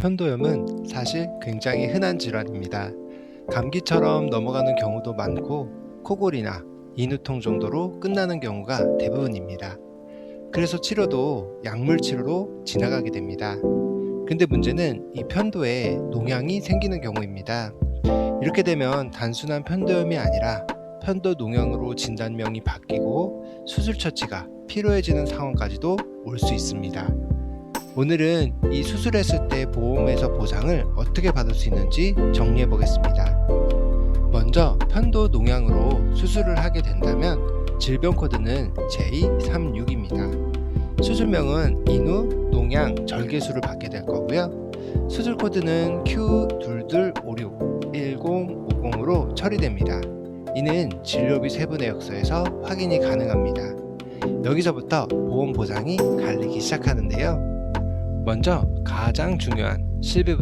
편도염은 사실 굉장히 흔한 질환입니다. 감기처럼 넘어가는 경우도 많고 코골이나 인후통 정도로 끝나는 경우가 대부분입니다. 그래서 치료도 약물 치료로 지나가게 됩니다. 근데 문제는 이 편도에 농양이 생기는 경우입니다. 이렇게 되면 단순한 편도염이 아니라 편도 농양으로 진단명이 바뀌고 수술 처치가 필요해지는 상황까지도 올 수 있습니다. 오늘은 이 수술했을 때 보험에서 보상을 어떻게 받을 수 있는지 정리해 보겠습니다. 먼저 편도 농양으로 수술을 하게 된다면 질병 코드는 J36입니다. 수술명은 인후 농양 절개술을 받게 될 거고요. 수술 코드는 Q2256 1050으로 처리됩니다. 이는 진료비 세부 내역서에서 확인이 가능합니다. 여기서부터 보험 보상이 갈리기 시작하는데요. 먼저 가장 중요한 실비부터